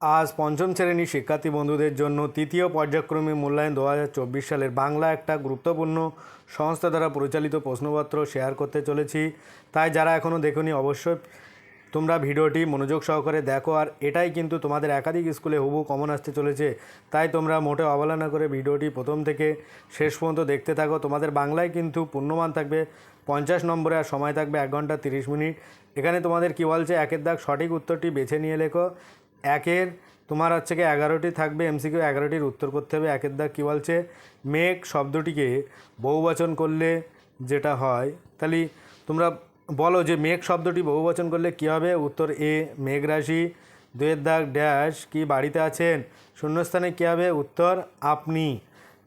আজ পঞ্চম শ্রেণির শিক্ষার্থী বন্ধুদের জন্য তৃতীয় পর্যায়ক্রমে মূল্যায়ন দু হাজার চব্বিশ সালের বাংলা একটা গুরুত্বপূর্ণ সংস্থা দ্বারা পরিচালিত প্রশ্নপত্র শেয়ার করতে চলেছি। তাই যারা এখনও দেখোনি, অবশ্যই তোমরা ভিডিওটি মনোযোগ সহকারে দেখো। আর এটাই কিন্তু তোমাদের একাধিক স্কুলে হুবু কমন আসতে চলেছে। তাই তোমরা মোটে অবহেলা করে ভিডিওটি প্রথম থেকে শেষ পর্যন্ত দেখতে থাকো। তোমাদের বাংলায় কিন্তু পূর্ণমান থাকবে পঞ্চাশ নম্বরে আর সময় থাকবে এক ঘণ্টা তিরিশ মিনিট। এখানে তোমাদের কী বলছে, একের দাগ সঠিক উত্তরটি বেছে নিয়ে লেখো। একের, তোমার হচ্ছে কি এগারোটি থাকবে, এমসিকিউ এগারোটির উত্তর করতে হবে। একের দাগ কী বলছে? মেঘ শব্দটিকে বহুবচন করলে যেটা হয়, তাহলে তোমরা বলো যে মেঘ শব্দটি বহুবচন করলে কী হবে? উত্তর এ, মেঘ রাশি। দুয়ের দাগ ড্যাশ কি বাড়িতে আছেন? শূন্যস্থানে কী হবে? উত্তর আপনি।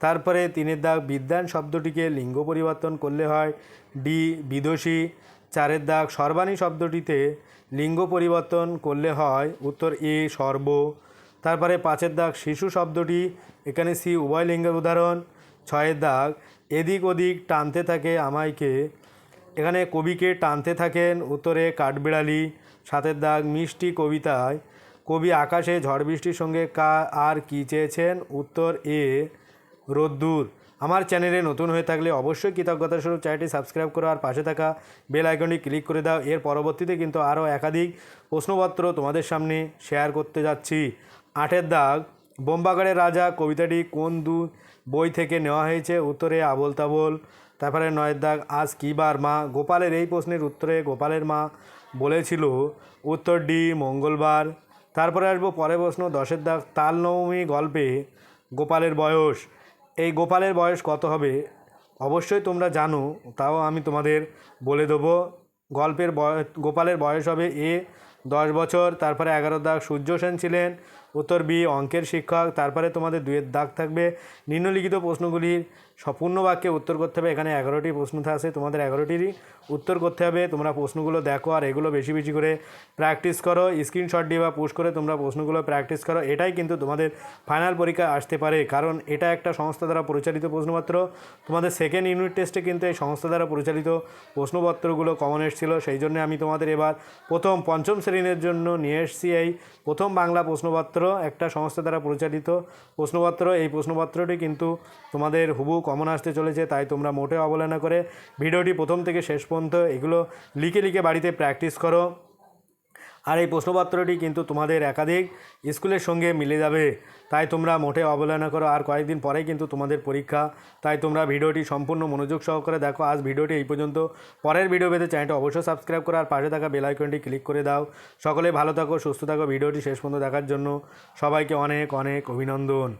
তারপরে তিনের দাগ বিদ্যান শব্দটিকে লিঙ্গ পরিবর্তন করলে হয়। ডি, বিদোষী। চারের দাগ সর্বাণী শব্দটিতে লিঙ্গ পরিবর্তন করলে হয়। উত্তর এ, সর্ব। তারপরে পাঁচের দাগ শিশু শব্দটি, এখানে সি, উভয় লিঙ্গের উদাহরণ। ছয়ের দাগ, এদিক ওদিক টানতে থাকে আমায়কে এখানে কবিকে টানতে থাকেন, উত্তরে কাঠবিড়ালি। সাতের দাগ, মিষ্টি কবিতায়। কবি আকাশে ঝড় বৃষ্টির সঙ্গে কা আর কী চেয়েছেন, উত্তর এ, রোদ্দুর। আমার চ্যানেলে নতুন হয়ে থাকলে অবশ্যই কৃতজ্ঞতা স্বরূপ চ্যানেলটি সাবস্ক্রাইব করো আর পাশে থাকা বেল আইকনটি ক্লিক করে দাও। এর পরবর্তীতে কিন্তু আরও একাধিক প্রশ্নপত্র তোমাদের সামনে শেয়ার করতে যাচ্ছি। আটের দাগ, বোম্বাগাড়ের রাজা কবিতাটি কোন দু বই থেকে নেওয়া হয়েছে? উত্তরে আবোল তাবোল তারপরে নয়ের দাগ, আজ কী বার মা? গোপালের এই প্রশ্নের উত্তরে গোপালের মা বলেছিল, উত্তর ডি, মঙ্গলবার। তারপরে আসব পরের প্রশ্ন, দশের দাগ তাল নবমী গল্পে গোপালের বয়স। এই গোপালের বয়স কত হবে? অবশ্যই তোমরা জানো, তাও আমি তোমাদের বলে দেবো। গল্পের বয় গোপালের বয়স হবে এ, দশ বছর, তারপরে এগারো দাগ সূর্য সেন ছিলেন উত্তর বি, অঙ্কের শিক্ষক। তারপরে তোমাদের দুয়ের দাগ থাকবে। নিম্নলিখিত প্রশ্নগুলির সম্পূর্ণ বাক্যে উত্তর করতে হবে। এখানে এগারোটি প্রশ্ন আছে, তোমাদের এগারোটিরই উত্তর করতে হবে। তোমরা প্রশ্নগুলো দেখো আর এগুলো বেশি বেশি করে প্র্যাকটিস করো। স্ক্রিনশট দিয়ে বা পোস্ট করে তোমরা প্রশ্নগুলো প্র্যাকটিস করো। এটাই কিন্তু তোমাদের ফাইনাল পরীক্ষা আসতে পারে। কারণ এটা একটা সংস্থা দ্বারা পরিচালিত প্রশ্নপত্র। তোমাদের সেকেন্ড ইউনিট টেস্টে কিন্তু এই সংস্থা দ্বারা পরিচালিত প্রশ্নপত্রগুলো কমন এসেছিল সেই জন্য আমি তোমাদের এবার প্রথম, পঞ্চম শ্রেণির জন্য নিয়ে এসেছি এই প্রথম বাংলা প্রশ্নপত্র। একটা সংস্থা দ্বারা পরিচালিত প্রশ্নপত্র। এই প্রশ্নপত্রটি কিন্তু তোমাদের হুবু কমন আসতে চলেছে, তাই তোমরা মোটে অবহেলনা করে ভিডিওটি প্রথম থেকে শেষ পর্যন্ত এগুলো লিখে লিখে বাড়িতে প্র্যাকটিস করো। আর এই প্রশ্নপত্রটি কিন্তু তোমাদের একাধিক স্কুলের সঙ্গে মিলে যাবে। তাই তোমরা মোটে অবহেলনা করো। আর কয়েকদিন পরেই কিন্তু তোমাদের পরীক্ষা। তাই তোমরা ভিডিওটি সম্পূর্ণ মনোযোগ সহকারে দেখো। আজ ভিডিওটি এই পর্যন্ত। পরের ভিডিও পেতে চ্যানেলটি অবশ্যই সাবস্ক্রাইব করো। আর পাশে থাকা বেল আইকনটি ক্লিক করে দাও। সকলে ভালো থাকো, সুস্থ থাকো। ভিডিওটি শেষ পর্যন্ত দেখার জন্য সবাইকে অনেক অনেক অভিনন্দন।